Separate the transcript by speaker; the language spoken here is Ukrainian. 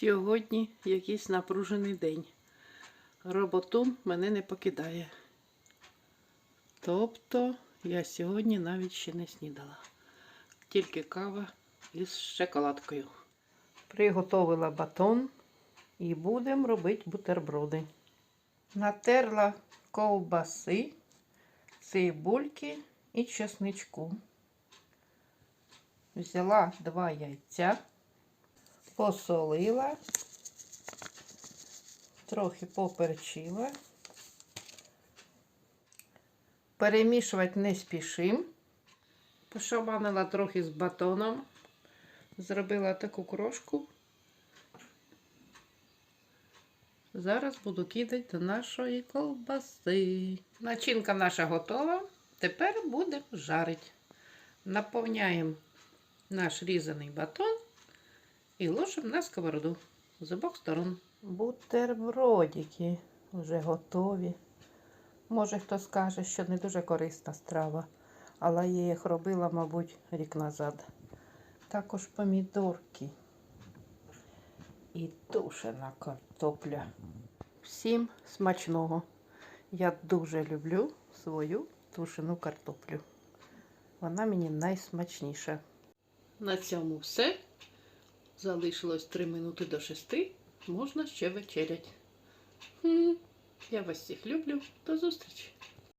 Speaker 1: Сьогодні якийсь напружений день. Роботун мене не покидає. Тобто я сьогодні навіть ще не снідала. Тільки кава із шоколадкою. Приготовила батон і будемо робити бутерброди. Натерла ковбаси, цибульки і чесничку. Взяла два яйця, посолила, трохи поперчила. Перемішувати не спішим. Пошаманила трохи з батоном. Зробила таку крошку. Зараз буду кидати до нашої ковбаси. Начинка наша готова. Тепер будемо жарити. Наповняємо наш різаний батон і ложимо на сковороду з обох сторон. Бутербродики вже готові. Може, хто скаже, що не дуже корисна страва, але я їх робила, мабуть, рік назад. Також помідорки і тушена картопля. Всім смачного! Я дуже люблю свою тушену картоплю. Вона мені найсмачніша. На цьому все. Залишилось 3 минути до 6. Можна ще вечерять. Хм, Я вас всіх люблю. До зустрічі!